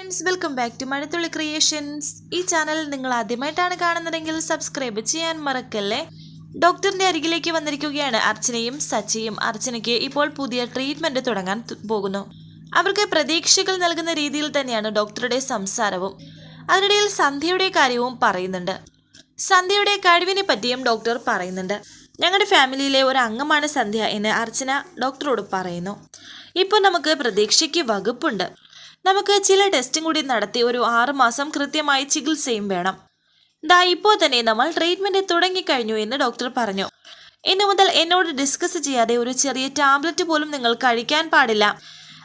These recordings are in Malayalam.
Friends welcome back to Mazhathulli creations ഈ ചാനൽ നിങ്ങൾ ആദ്യമായിട്ടാണ് കാണുന്നതെങ്കിൽ സബ്സ്ക്രൈബ് ചെയ്യാൻ മറക്കല്ലേ? ഡോക്ടറിന്റെ അരികിലേക്ക് വന്നിരിക്കുകയാണ് അർച്ചനയും സച്ചിയും. അർച്ചനയ്ക്ക് ഇപ്പോൾ പുതിയ ട്രീറ്റ്മെന്റ് തുടങ്ങാൻ പോകുന്നു. അവർക്ക് പ്രതീക്ഷകൾ നൽകുന്ന രീതിയിൽ തന്നെയാണ് ഡോക്ടറുടെ സംസാരവും. അതിനിടയിൽ സന്ധ്യയുടെ കാര്യവും പറയുന്നുണ്ട്. സന്ധ്യയുടെ കഴിവിനെ പറ്റിയും ഡോക്ടർ പറയുന്നുണ്ട്. ഞങ്ങളുടെ ഫാമിലിയിലെ ഒരു അംഗമാണ് സന്ധ്യ എന്ന് അർച്ചന ഡോക്ടറോട് പറയുന്നു. ഇപ്പോൾ നമുക്ക് പ്രതീക്ഷയ്ക്ക് വകുപ്പുണ്ട്. നമുക്ക് ചില ടെസ്റ്റും കൂടി നടത്തി ഒരു ആറുമാസം കൃത്യമായി ചികിത്സയും വേണം. ദാ ഇപ്പോൾ തന്നെ നമ്മൾ ട്രീറ്റ്മെന്റ് തുടങ്ങിക്കഴിഞ്ഞു എന്ന് ഡോക്ടർ പറഞ്ഞു. ഇന്നു മുതൽ എന്നോട് ഡിസ്കസ് ചെയ്യാതെ ഒരു ചെറിയ ടാബ്ലറ്റ് പോലും നിങ്ങൾ കഴിക്കാൻ പാടില്ല.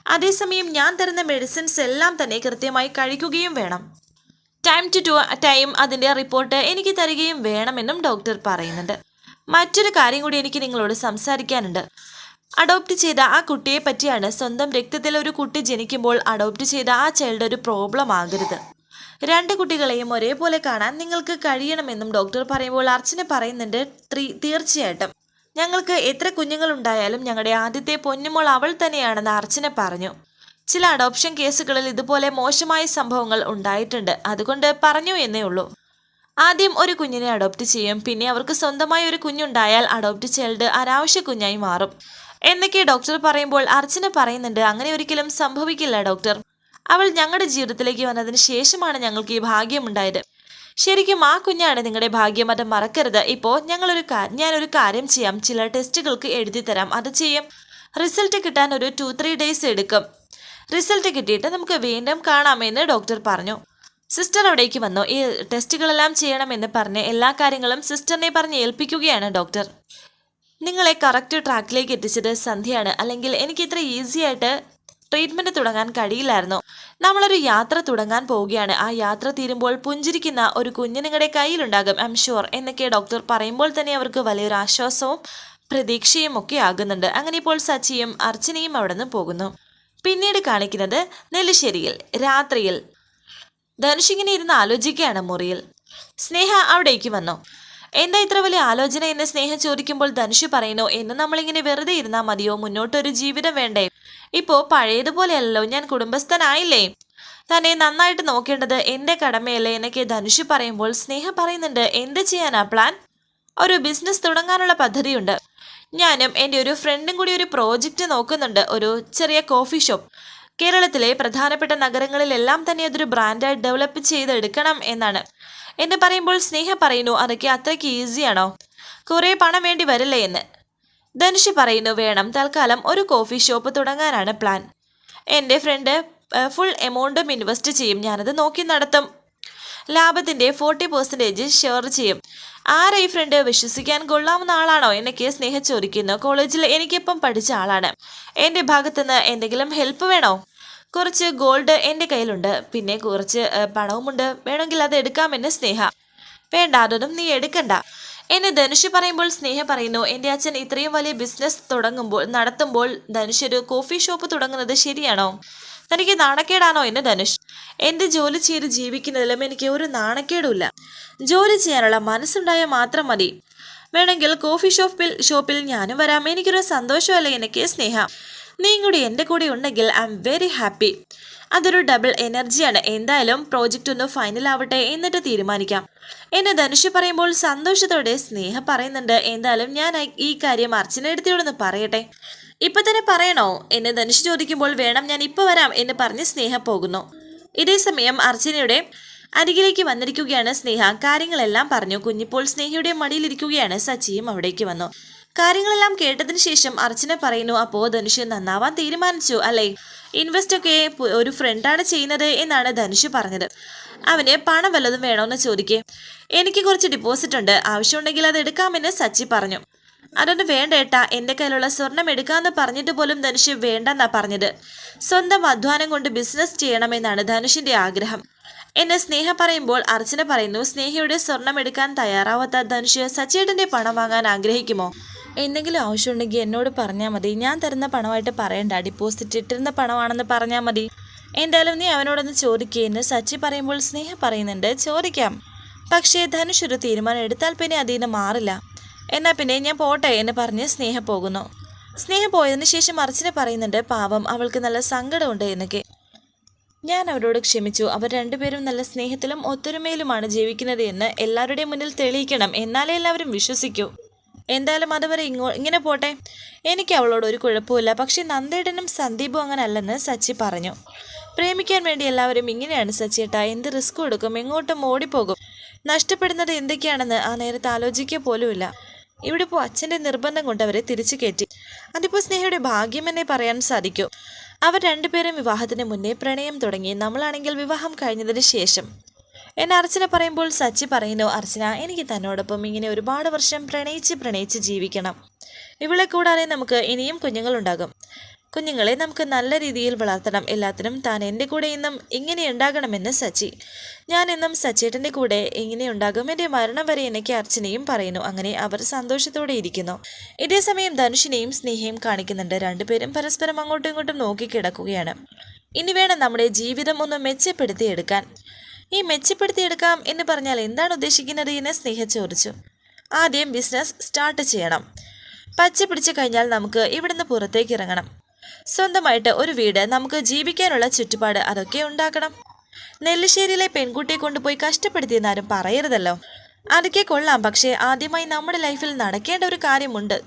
അതേസമയം ഞാൻ തരുന്ന മെഡിസിൻസ് എല്ലാം തന്നെ കൃത്യമായി കഴിക്കുകയും വേണം. ടൈം ടു ടു ടൈം അതിന്റെ റിപ്പോർട്ട് എനിക്ക് തരികയും വേണമെന്നും ഡോക്ടർ പറയുന്നുണ്ട്. മറ്റൊരു കാര്യം കൂടി എനിക്ക് നിങ്ങളോട് സംസാരിക്കാനുണ്ട്. അഡോപ്റ്റ് ചെയ്ത ആ കുട്ടിയെ പറ്റിയാണ് സ്വന്തം രക്തത്തിൽ ഒരു കുട്ടി ജനിക്കുമ്പോൾ അഡോപ്റ്റ് ചെയ്ത ആ ചൈൽഡ് ഒരു പ്രോബ്ലം ആകരുത്. രണ്ട് കുട്ടികളെയും ഒരേപോലെ കാണാൻ നിങ്ങൾക്ക് കഴിയണമെന്നും ഡോക്ടർ പറയുമ്പോൾ അർച്ചന പറയുന്നുണ്ട് തീർച്ചയായിട്ടും. ഞങ്ങൾക്ക് എത്ര കുഞ്ഞുങ്ങളുണ്ടായാലും ഞങ്ങളുടെ ആദ്യത്തെ പൊന്നുമോൾ അവൾ തന്നെയാണെന്ന് അർച്ചന പറഞ്ഞു. ചില അഡോപ്ഷൻ കേസുകളിൽ ഇതുപോലെ മോശമായ സംഭവങ്ങൾ ഉണ്ടായിട്ടുണ്ട്. അതുകൊണ്ട് പറഞ്ഞു എന്നേ ഉള്ളൂ. ആദ്യം ഒരു കുഞ്ഞിനെ അഡോപ്റ്റ് ചെയ്യും. പിന്നെ അവർക്ക് സ്വന്തമായി ഒരു കുഞ്ഞുണ്ടായാൽ അഡോപ്റ്റ് ചൈൽഡ് അനാവശ്യ കുഞ്ഞായി മാറും. എന്നൊക്കെ ഡോക്ടർ പറയുമ്പോൾ അർച്ചന പറയുന്നുണ്ട് അങ്ങനെ ഒരിക്കലും സംഭവിക്കില്ല ഡോക്ടർ. അവൾ ഞങ്ങളുടെ ജീവിതത്തിലേക്ക് വന്നതിന് ശേഷമാണ് ഞങ്ങൾക്ക് ഈ ഭാഗ്യമുണ്ടായത്. ശരിക്കും ആ കുഞ്ഞാണ് നിങ്ങളുടെ ഭാഗ്യം അത് മറക്കരുത്. ഇപ്പോൾ ഞങ്ങളൊരു ഞാനൊരു കാര്യം ചെയ്യാം. ചില ടെസ്റ്റുകൾക്ക് എഴുതി തരാം. അത് ചെയ്യും. റിസൾട്ട് കിട്ടാൻ ഒരു ടു ത്രീ ഡേയ്സ് എടുക്കും. റിസൾട്ട് കിട്ടിയിട്ട് നമുക്ക് വീണ്ടും കാണാമെന്ന് ഡോക്ടർ പറഞ്ഞു. സിസ്റ്റർ അവിടേക്ക് വന്നു. ഈ ടെസ്റ്റുകളെല്ലാം ചെയ്യണമെന്ന് പറഞ്ഞ് എല്ലാ കാര്യങ്ങളും സിസ്റ്ററിനെ പറഞ്ഞ് ഏൽപ്പിക്കുകയാണ് ഡോക്ടർ. നിങ്ങളെ കറക്റ്റ് ട്രാക്കിലേക്ക് എത്തിച്ചത് സന്ധ്യയാണ്. അല്ലെങ്കിൽ എനിക്ക് ഇത്ര ഈസി ആയിട്ട് ട്രീറ്റ്മെന്റ് തുടങ്ങാൻ കഴിയില്ലായിരുന്നു. നമ്മളൊരു യാത്ര തുടങ്ങാൻ പോവുകയാണ്. ആ യാത്ര തീരുമ്പോൾ പുഞ്ചിരിക്കുന്ന ഒരു കുഞ്ഞ് നിങ്ങളുടെ കയ്യിലുണ്ടാകും ഐം ഷുവർ എന്നൊക്കെ ഡോക്ടർ പറയുമ്പോൾ തന്നെ അവർക്ക് വലിയൊരു ആശ്വാസവും പ്രതീക്ഷയും ഒക്കെ ആകുന്നുണ്ട്. അങ്ങനെ ഇപ്പോൾ സച്ചിയും അർച്ചനയും അവിടെ നിന്ന് പോകുന്നു. പിന്നീട് കാണിക്കുന്നത് നെല്ലിശ്ശേരിയിൽ രാത്രിയിൽ. ധനുഷിങ്ങനെ ഇരുന്ന് ആലോചിക്കുകയാണ് മുറിയിൽ. സ്നേഹ അവിടേക്ക് വന്നു. എന്താ ഇത്ര വലിയ ആലോചന എന്ന് സ്നേഹം ചോദിക്കുമ്പോൾ ധനുഷ് പറയുന്നു എന്ന് നമ്മളിങ്ങനെ വെറുതെ ഇരുന്നാൽ മതിയോ? മുന്നോട്ടൊരു ജീവിതം വേണ്ടേ? ഇപ്പോ പഴയതുപോലെയല്ലോ ഞാൻ കുടുംബസ്ഥനായില്ലേ? തന്നെ നന്നായിട്ട് നോക്കേണ്ടത് എന്റെ കടമയല്ലേ എന്നൊക്കെ ധനുഷ് പറയുമ്പോൾ സ്നേഹ പറയുന്നുണ്ട് എന്ത് ചെയ്യാനാ പ്ലാൻ? ഒരു ബിസിനസ് തുടങ്ങാനുള്ള പദ്ധതിയുണ്ട്. ഞാനും എന്റെ ഒരു ഫ്രണ്ടും കൂടി ഒരു പ്രോജക്റ്റ് നോക്കുന്നുണ്ട് ഒരു ചെറിയ കോഫി ഷോപ്പ്. കേരളത്തിലെ പ്രധാനപ്പെട്ട നഗരങ്ങളിലെല്ലാം തന്നെ അതൊരു ബ്രാൻഡായി ഡെവലപ്പ് ചെയ്തെടുക്കണം എന്നാണ്. എന്ന് പറയുമ്പോൾ സ്നേഹ പറയുന്നു അതൊക്കെ അത്രയ്ക്ക് ഈസിയാണോ കുറേ പണം വേണ്ടി വരില്ലേ എന്ന്. ധനുഷ് പറയുന്നു വേണം തൽക്കാലം ഒരു കോഫി ഷോപ്പ് തുടങ്ങാനാണ് പ്ലാൻ എന്റെ ഫ്രണ്ട് ഫുൾ എമൗണ്ടും ഇൻവെസ്റ്റ് ചെയ്യും. ഞാനത് നോക്കി നടത്തും. ലാഭത്തിന്റെ ഫോർട്ടി പെർസെന്റേജ് ഷെയർ ചെയ്യും. ആരെ ഈ ഫ്രണ്ട് വിശ്വസിക്കാൻ കൊള്ളാവുന്ന ആളാണോ? എന്നൊക്കെ സ്നേഹ ചോദിക്കുന്നു. കോളേജിൽ എനിക്കിപ്പം പഠിച്ച ആളാണ്. എന്റെ ഭാഗത്തുനിന്ന് എന്തെങ്കിലും ഹെൽപ്പ് വേണോ? കുറച്ച് ഗോൾഡ് എന്റെ കയ്യിലുണ്ട്. പിന്നെ കുറച്ച് പണവുമുണ്ട്. വേണമെങ്കിൽ അത് എടുക്കാമെന്ന് സ്നേഹ. വേണ്ട അതൊന്നും നീ എടുക്കണ്ട. എന്നെ ധനുഷ് പറയുമ്പോൾ സ്നേഹ പറയുന്നു എന്റെ അച്ഛൻ ഇത്രയും വലിയ ബിസിനസ് തുടങ്ങുമ്പോൾ നടത്തുമ്പോൾ ധനുഷ് ഒരു കോഫി ഷോപ്പ് തുടങ്ങുന്നത് ശരിയാണോ? തനിക്ക് നാണക്കേടാണോ എന്ന് ധനുഷ്. എന്റെ ജോലി ചെയ്ത് ജീവിക്കുന്നതിലും എനിക്ക് ഒരു നാണക്കേടുമില്ല. ജോലി ചെയ്യാനുള്ള മനസ്സുണ്ടായാൽ മാത്രം മതി. വേണമെങ്കിൽ കോഫി ഷോപ്പിൽ ഷോപ്പിൽ ഞാനും വരാം. എനിക്കൊരു സന്തോഷമല്ലേ എനിക്ക് സ്നേഹ? നീയും കൂടി എന്റെ കൂടെ ഉണ്ടെങ്കിൽ ഐ എം വെരി ഹാപ്പി അതൊരു ഡബിൾ എനർജിയാണ് എന്തായാലും പ്രോജക്റ്റ് ഒന്ന് ഫൈനൽ ആവട്ടെ എന്നിട്ട് തീരുമാനിക്കാം. എന്നെ ധനുഷ് പറയുമ്പോൾ സന്തോഷത്തോടെ സ്നേഹ പറയുന്നുണ്ട്. എന്തായാലും ഞാൻ ഈ കാര്യം അർച്ചന എടുത്തിയോടൊന്ന് പറയട്ടെ. ഇപ്പൊ തന്നെ പറയണോ? എന്നെ ധനുഷ് ചോദിക്കുമ്പോൾ വേണം ഞാൻ ഇപ്പൊ വരാം എന്ന് പറഞ്ഞ് സ്നേഹ പോകുന്നു. ഇതേ സമയം അർച്ചനയുടെ അരികിലേക്ക് വന്നിരിക്കുകയാണ് സ്നേഹ. കാര്യങ്ങളെല്ലാം പറഞ്ഞു. കുഞ്ഞിപ്പോൾ സ്നേഹയുടെ മടിയിലിരിക്കുകയാണ്. സച്ചിയും അവിടേക്ക് വന്നു. കാര്യങ്ങളെല്ലാം കേട്ടതിന് ശേഷം അർച്ചന പറയുന്നു അപ്പോ ധനുഷ് നന്നാവാൻ തീരുമാനിച്ചു അല്ലേ? ഇൻവെസ്റ്റ് ഒക്കെ ഒരു ഫ്രണ്ടാണ് ചെയ്യുന്നത് എന്നാണ് ധനുഷ് പറഞ്ഞത്. അവന് പണം വല്ലതും വേണോന്ന് ചോദിക്കേ. എനിക്ക് കുറച്ച് ഡിപ്പോസിറ്റ് ഉണ്ട്. ആവശ്യമുണ്ടെങ്കിൽ അത് എടുക്കാമെന്ന് സച്ചി പറഞ്ഞു. അതൊന്നും വേണ്ട ഏട്ടാ. എന്റെ കയ്യിലുള്ള സ്വർണം എടുക്കാമെന്ന് പറഞ്ഞിട്ട് പോലും ധനുഷ് വേണ്ടെന്നാ പറഞ്ഞത്. സ്വന്തം അധ്വാനം കൊണ്ട് ബിസിനസ് ചെയ്യണമെന്നാണ് ധനുഷിന്റെ ആഗ്രഹം. എന്നെ സ്നേഹ പറയുമ്പോൾ അർച്ചന പറയുന്നു സ്നേഹയുടെ സ്വർണം എടുക്കാൻ തയ്യാറാവാത്ത ധനുഷ് സച്ചേട്ടന്റെ പണം വാങ്ങാൻ ആഗ്രഹിക്കുമോ? എന്തെങ്കിലും ആവശ്യമുണ്ടെങ്കിൽ എന്നോട് പറഞ്ഞാൽ മതി. ഞാൻ തരുന്ന പണമായിട്ട് പറയണ്ട. ഡിപ്പോസിറ്റ് ഇട്ടിരുന്ന പണമാണെന്ന് പറഞ്ഞാൽ മതി. എന്തായാലും നീ അവനോടൊന്ന് ചോദിക്കുകയെന്ന് സച്ചി പറയുമ്പോൾ സ്നേഹ പറയുന്നുണ്ട് ചോദിക്കാം. പക്ഷേ ധനുഷ് ഒരു തീരുമാനം എടുത്താൽ പിന്നെ അതിൽ നിന്ന് മാറില്ല. എന്നാൽ പിന്നെ ഞാൻ പോട്ടെ എന്ന് പറഞ്ഞ് സ്നേഹ പോകുന്നു. സ്നേഹ പോയതിനു ശേഷം അർച്ചന പറയുന്നുണ്ട് പാവം അവൾക്ക് നല്ല സങ്കടമുണ്ട് എന്നൊക്കെ. ഞാൻ അവരോട് ക്ഷമിച്ചു. അവർ രണ്ടുപേരും നല്ല സ്നേഹത്തിലും ഒത്തൊരുമയിലുമാണ് ജീവിക്കുന്നത് എന്ന് എല്ലാവരുടെയും മുന്നിൽ തെളിയിക്കണം. എന്നാലേ എല്ലാവരും വിശ്വസിക്കൂ. എന്തായാലും അതുവരെ ഇങ്ങോ ഇങ്ങനെ പോട്ടെ. എനിക്ക് അവളോട് ഒരു കുഴപ്പമില്ല പക്ഷേ നന്ദേടനും സന്ദീപും അങ്ങനെ അല്ലെന്ന് സച്ചി പറഞ്ഞു. പ്രേമിക്കാൻ വേണ്ടി എല്ലാവരും ഇങ്ങനെയാണ് സച്ചിയേട്ടാ എന്ത് റിസ്ക് കൊടുക്കും? എങ്ങോട്ടും ഓടിപ്പോകും. നഷ്ടപ്പെടുന്നത് എന്തൊക്കെയാണെന്ന് ആ നേരത്തെ ആലോചിക്കുക പോലുമില്ല. ഇവിടെ ഇപ്പോൾ അച്ഛന്റെ നിർബന്ധം കൊണ്ട് അവരെ തിരിച്ചു കയറ്റി. അതിപ്പോൾ സ്നേഹയുടെ ഭാഗ്യമെന്നെ പറയാൻ സാധിക്കൂ. അവർ രണ്ടുപേരും വിവാഹത്തിന് മുന്നേ പ്രണയം തുടങ്ങി. നമ്മളാണെങ്കിൽ വിവാഹം കഴിഞ്ഞതിന് ശേഷം. എന്നെ അർച്ചന പറയുമ്പോൾ സച്ചി പറയുന്നു അർച്ചന എനിക്ക് തന്നോടൊപ്പം ഇങ്ങനെ ഒരുപാട് വർഷം പ്രണയിച്ച് പ്രണയിച്ച് ജീവിക്കണം. ഇവളെ കൂടാതെ നമുക്ക് ഇനിയും കുഞ്ഞുങ്ങളുണ്ടാകും. കുഞ്ഞുങ്ങളെ നമുക്ക് നല്ല രീതിയിൽ വളർത്തണം. എല്ലാത്തിനും താൻ എന്റെ കൂടെ ഇന്നും ഇങ്ങനെ ഉണ്ടാകണമെന്ന് സച്ചി. ഞാൻ ഇന്നും സച്ചേട്ടന്റെ കൂടെ ഇങ്ങനെ ഉണ്ടാകും. എന്റെ മരണം വരെ എനിക്ക് അർച്ചനയും പറയുന്നു. അങ്ങനെ അവർ സന്തോഷത്തോടെ ഇരിക്കുന്നു. ഇതേ സമയം ധനുഷിനെയും സ്നേഹയും കാണിക്കുന്നുണ്ട്. രണ്ടുപേരും പരസ്പരം അങ്ങോട്ടും ഇങ്ങോട്ടും നോക്കിക്കിടക്കുകയാണ്. ഇനി വേണം നമ്മുടെ ജീവിതം ഒന്ന് മെച്ചപ്പെടുത്തിയെടുക്കാൻ. ഈ മെച്ചപ്പെടുത്തിയെടുക്കാം എന്ന് പറഞ്ഞാൽ എന്താണ് ഉദ്ദേശിക്കുന്നത് എന്ന് സ്നേഹ ചോദിച്ചു. ആദ്യം ബിസിനസ് സ്റ്റാർട്ട് ചെയ്യണം. പച്ച പിടിച്ചു കഴിഞ്ഞാൽ നമുക്ക് ഇവിടുന്ന് പുറത്തേക്ക് ഇറങ്ങണം. സ്വന്തമായിട്ട് ഒരു വീട് നമുക്ക് ജീവിക്കാനുള്ള ചുറ്റുപാട് അതൊക്കെ ഉണ്ടാക്കണം. നെല്ലിശ്ശേരിയിലെ പെൺകുട്ടിയെ കൊണ്ടുപോയി കഷ്ടപ്പെടുത്തിയെന്നാരും പറയരുതല്ലോ. അതൊക്കെ കൊള്ളാം പക്ഷേ ആദ്യമായി നമ്മുടെ ലൈഫിൽ നടക്കേണ്ട ഒരു കാര്യമുണ്ട്.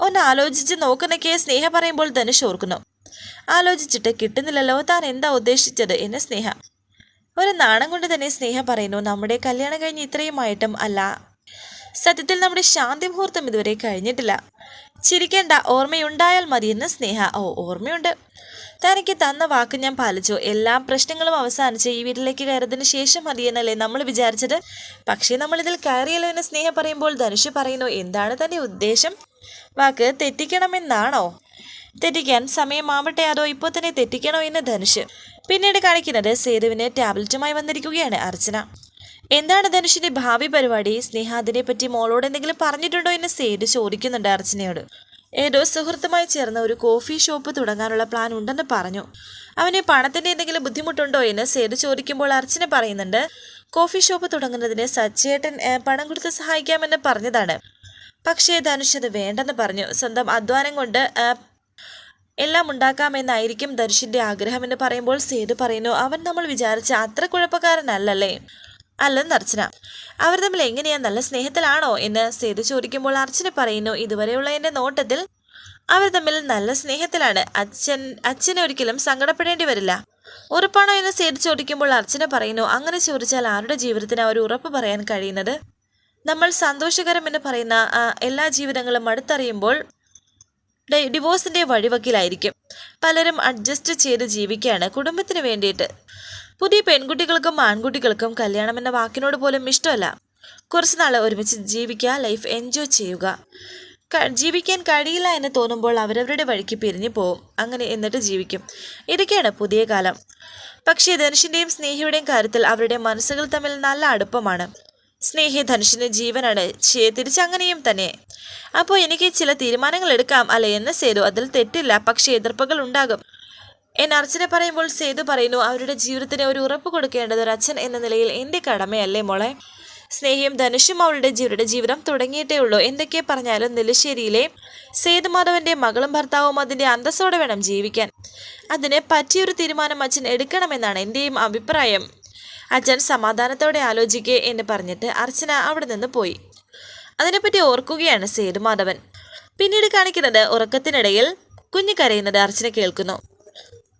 ഒന്ന് ആലോചിച്ച് നോക്കുന്നൊക്കെ സ്നേഹ പറയുമ്പോൾ തന്നെ ഷോർക്കുന്നു ആലോചിച്ചിട്ട് കിട്ടുന്നില്ലല്ലോ താൻ എന്താ ഉദ്ദേശിച്ചത് എന്ന് സ്നേഹ? ഒരു നാണം കൊണ്ട് തന്നെ സ്നേഹ പറയുന്നു നമ്മുടെ കല്യാണം കഴിഞ്ഞ് ഇത്രയുമായിട്ടും അല്ല. സത്യത്തിൽ നമ്മുടെ ശാന്തി മുഹൂർത്തം ഇതുവരെ കഴിഞ്ഞിട്ടില്ല. ചിരിക്കേണ്ട ഓർമ്മയുണ്ടായാൽ മതിയെന്ന് സ്നേഹ. ഓ ഓർമ്മയുണ്ട്. തനിക്ക് തന്ന വാക്ക് ഞാൻ പാലിച്ചു. എല്ലാ പ്രശ്നങ്ങളും അവസാനിച്ച് ഈ വീട്ടിലേക്ക് കയറിയതിന് ശേഷം മതിയെന്നല്ലേ നമ്മൾ വിചാരിച്ചത്? പക്ഷേ നമ്മളിതിൽ കയറിയല്ലോ എന്ന് സ്നേഹ പറയുമ്പോൾ ധനുഷ് പറയുന്നു എന്താണ് തന്റെ ഉദ്ദേശം? വാക്ക് തെറ്റിക്കണമെന്നാണോ? തെറ്റിക്കാൻ സമയമാവട്ടെ അതോ ഇപ്പോൾ തന്നെ തെറ്റിക്കണോ? എന്ന് ധനുഷ്. പിന്നീട് കാണിക്കുന്നത് സേതുവിന് ടാബ്ലറ്റുമായി വന്നിരിക്കുകയാണ് അർച്ചന. എന്താണ് ധനുഷിന്റെ ഭാവി പരിപാടി? സ്നേഹ അതിനെപ്പറ്റി മോളോട് എന്തെങ്കിലും പറഞ്ഞിട്ടുണ്ടോ എന്ന് സേതു ചോദിക്കുന്നുണ്ട് അർച്ചനയോട്. ഏതോ സുഹൃത്തുമായി ചേർന്ന് ഒരു കോഫി ഷോപ്പ് തുടങ്ങാനുള്ള പ്ലാൻ ഉണ്ടെന്ന് പറഞ്ഞു. അവന് പണത്തിന്റെ എന്തെങ്കിലും ബുദ്ധിമുട്ടുണ്ടോ എന്ന് സേതു ചോദിക്കുമ്പോൾ അർച്ചന പറയുന്നുണ്ട് കോഫി ഷോപ്പ് തുടങ്ങുന്നതിന് സച്ചേട്ടൻ പണം കൊടുത്ത് സഹായിക്കാമെന്ന് പറഞ്ഞതാണ്. പക്ഷേ ധനുഷ് അത് വേണ്ടെന്ന് പറഞ്ഞു. സ്വന്തം അധ്വാനം കൊണ്ട് എല്ലാം ഉണ്ടാക്കാമെന്നായിരിക്കും ധനുഷിന്റെ ആഗ്രഹമെന്ന് പറയുമ്പോൾ സേതു പറയുന്നു അവൻ നമ്മൾ വിചാരിച്ച അത്ര കുഴപ്പക്കാരനല്ലല്ലേ? അല്ലെന്ന് അർച്ചന. അവർ തമ്മിൽ എങ്ങനെയാ നല്ല സ്നേഹത്തിലാണോ എന്ന് സേതു ചോദിക്കുമ്പോൾ അർച്ചന പറയുന്നു ഇതുവരെയുള്ള എന്റെ നോട്ടത്തിൽ അവർ തമ്മിൽ നല്ല സ്നേഹത്തിലാണ്. അച്ഛൻ അച്ഛനെ ഒരിക്കലും സങ്കടപ്പെടേണ്ടി വരില്ല. ഉറപ്പാണോ? എന്ന് സേതു ചോദിക്കുമ്പോൾ അർച്ചന പറയുന്നു അങ്ങനെ ചോദിച്ചാൽ ആരുടെ ജീവിതത്തിന് അവർ ഉറപ്പ് പറയാൻ കഴിയുന്നത്? നമ്മൾ സന്തോഷകരം എന്ന് പറയുന്ന എല്ലാ ജീവിതങ്ങളും അടുത്തറിയുമ്പോൾ ഡിവോഴ്സിന്റെ വഴിവക്കിലായിരിക്കും. പലരും അഡ്ജസ്റ്റ് ചെയ്ത് ജീവിക്കുകയാണ് കുടുംബത്തിന് വേണ്ടിയിട്ട്. പുതിയ പെൺകുട്ടികൾക്കും ആൺകുട്ടികൾക്കും കല്യാണം എന്ന വാക്കിനോട് പോലും ഇഷ്ടമല്ല. കുറച്ച് നാൾ ഒരുമിച്ച് ജീവിക്കുക ലൈഫ് എൻജോയ് ചെയ്യുക. ജീവിക്കാൻ കഴിയില്ല എന്ന് തോന്നുമ്പോൾ അവരവരുടെ വഴിക്ക് പിരിഞ്ഞു പോവും. അങ്ങനെ എന്നിട്ട് ജീവിക്കും. ഇതൊക്കെയാണ് പുതിയ കാലം. പക്ഷേ ധനുഷിന്റെയും സ്നേഹിയുടെയും കാര്യത്തിൽ അവരുടെ മനസ്സുകൾ തമ്മിൽ നല്ല അടുപ്പമാണ്. സ്നേഹി ധനുഷിന്റെ ജീവനാണ്. തിരിച്ചങ്ങനെയും തന്നെ. അപ്പോൾ എനിക്ക് ചില തീരുമാനങ്ങൾ എടുക്കാം അല്ലെ എന്ന് സേതു അതിൽ തെറ്റില്ല. പക്ഷേ എതിർപ്പുകൾ ഉണ്ടാകും. എൻ അർച്ചന പറയുമ്പോൾ സേതു പറയുന്നു അവരുടെ ജീവിതത്തിന് ഒരു ഉറപ്പ് കൊടുക്കേണ്ടത് ഒരു അച്ഛൻ എന്ന നിലയിൽ എന്റെ കടമയല്ലേ മോളെ? സ്നേഹിയും ധനുഷും അവളുടെ ജീവരുടെ ജീവിതം തുടങ്ങിയിട്ടേ ഉള്ളൂ. എന്തൊക്കെ പറഞ്ഞാലും നെല്ലിശ്ശേരിയിലെ സേതുമാധവന്റെ മകളും ഭർത്താവും അതിന്റെ അന്തസ്സോടെ വേണം ജീവിക്കാൻ. അതിന് പറ്റിയൊരു തീരുമാനം അച്ഛൻ എടുക്കണമെന്നാണ് എന്റെയും അഭിപ്രായം. അച്ഛൻ സമാധാനത്തോടെ ആലോചിക്കേ എന്ന് പറഞ്ഞിട്ട് അർച്ചന അവിടെ നിന്ന് പോയി. അതിനെപ്പറ്റി ഓർക്കുകയാണ് സേതുമാധവൻ. പിന്നീട് കാണിക്കുന്നത് ഉറക്കത്തിനിടയിൽ കുഞ്ഞു കരയുന്നത് അർച്ചന കേൾക്കുന്നു.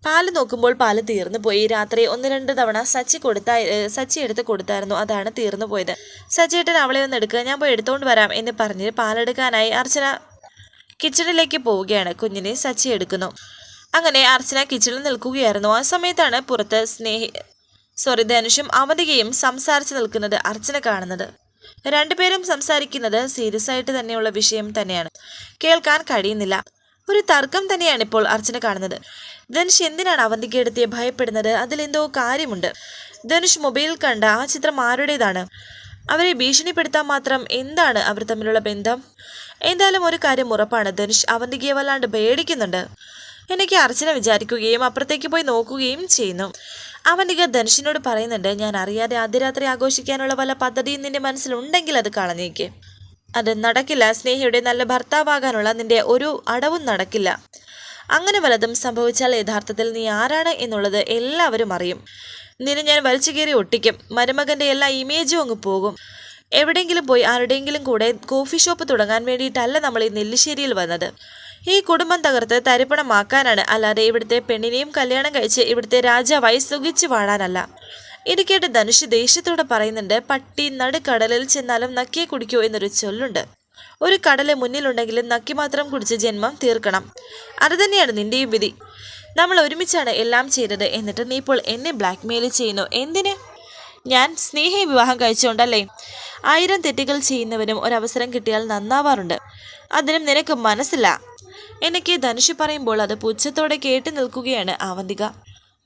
പാൽ നോക്കുമ്പോൾ പാൽ തീർന്നു പോയി. രാത്രി ഒന്ന് രണ്ട് തവണ സച്ചി കൊടുത്താ സച്ചി എടുത്ത് കൊടുത്തായിരുന്നു. അതാണ് തീർന്നു പോയത്. സച്ചിയേട്ടൻ അവളെ ഒന്ന് എടുക്കുക ഞാൻ പോയി എടുത്തുകൊണ്ട് വരാം എന്ന് പറഞ്ഞ് പാലെടുക്കാനായി അർച്ചന കിച്ചണിലേക്ക് പോവുകയാണ്. കുഞ്ഞിനെ സച്ചി എടുക്കുന്നു. അങ്ങനെ അർച്ചന കിച്ചണിൽ നിൽക്കുകയായിരുന്നു. ആ സമയത്താണ് പുറത്ത് സ്നേഹി സോറി ധനുഷും അവന്തികയും സംസാരിച്ച് നിൽക്കുന്നത് അർച്ചന കാണുന്നത്. രണ്ടുപേരും സംസാരിക്കുന്നത് സീരിയസ് ആയിട്ട് തന്നെയുള്ള വിഷയം തന്നെയാണ്. കേൾക്കാൻ കഴിയുന്നില്ല. ഒരു തർക്കം തന്നെയാണ് ഇപ്പോൾ അർച്ചന കാണുന്നത്. ധനുഷ് എന്തിനാണ് അവന്തിക്ക് എടുത്തിയ ഭയപ്പെടുന്നത്? അതിലെന്തോ കാര്യമുണ്ട്. ധനുഷ് മൊബൈലിൽ കണ്ട ആ ചിത്രം ആരുടേതാണ്? അവരെ ഭീഷണിപ്പെടുത്താൻ മാത്രം എന്താണ് അവർ തമ്മിലുള്ള ബന്ധം? എന്തായാലും ഒരു കാര്യം ഉറപ്പാണ്. ധനുഷ് അവന്തികയെ വല്ലാണ്ട് പേടിക്കുന്നുണ്ട്. എനിക്ക് അർച്ചന വിചാരിക്കുകയും അപ്പുറത്തേക്ക് പോയി നോക്കുകയും ചെയ്യുന്നു. അവന്തിക ധനുഷിനോട് പറയുന്നുണ്ട് ഞാൻ അറിയാതെ അതിരാത്രി ആഘോഷിക്കാനുള്ള വല്ല പദ്ധതിയും നിന്റെ മനസ്സിലുണ്ടെങ്കിൽ അത് കളഞ്ഞേക്ക് അത് നടക്കില്ല. സ്നേഹിയുടെ നല്ല ഭർത്താവാകാനുള്ള നിന്റെ ഒരു അടവും നടക്കില്ല. അങ്ങനെ വലതും സംഭവിച്ചാൽ യഥാർത്ഥത്തിൽ നീ ആരാണ് എന്നുള്ളത് എല്ലാവരും അറിയും. നിന്നെ ഞാൻ വലിച്ചു കയറി ഒട്ടിക്കും. മരുമകന്റെ എല്ലാ ഇമേജും അങ്ങ് പോകും. എവിടെയെങ്കിലും പോയി ആരുടെയെങ്കിലും കൂടെ കോഫി ഷോപ്പ് തുടങ്ങാൻ വേണ്ടിയിട്ടല്ല നമ്മൾ ഈ നെല്ലിശ്ശേരിയിൽ വന്നത്. ഈ കുടുംബം തകർത്ത് തരിപ്പണമാക്കാനാണ്. അല്ലാതെ ഇവിടുത്തെ പെണ്ണിനെയും കല്യാണം കഴിച്ച് ഇവിടുത്തെ രാജാവായി സുഖിച്ച് വാഴാനല്ല. ഇത് കേട്ട് ധനുഷ് ദേഷ്യത്തോടെ പറയുന്നുണ്ട് പട്ടി നടുക്കടലിൽ ചെന്നാലും നക്കിയെ കുടിക്കൂ എന്നൊരു ചൊല്ലുണ്ട്. ഒരു കടൽ മുന്നിലുണ്ടെങ്കിലും നക്കി മാത്രം കുടിച്ച് ജന്മം തീർക്കണം. അത് തന്നെയാണ് നിന്റെയും വിധി. നമ്മൾ ഒരുമിച്ചാണ് എല്ലാം ചെയ്തത് എന്നിട്ട് നീ ഇപ്പോൾ എന്നെ ബ്ലാക്ക് മെയിൽ ചെയ്യുന്നു. എന്തിന്? ഞാൻ സ്നേഹി വിവാഹം കഴിച്ചുകൊണ്ടല്ലേ? ആയിരം തെറ്റുകൾ ചെയ്യുന്നവനും ഒരവസരം കിട്ടിയാൽ നന്നാവാറുണ്ട്. അതിനും നിനക്ക് മനസ്സില്ല. എനിക്ക് ധനുഷ് പറയുമ്പോൾ അത് പുച്ഛത്തോടെ കേട്ടു നിൽക്കുകയാണ് അവന്തിക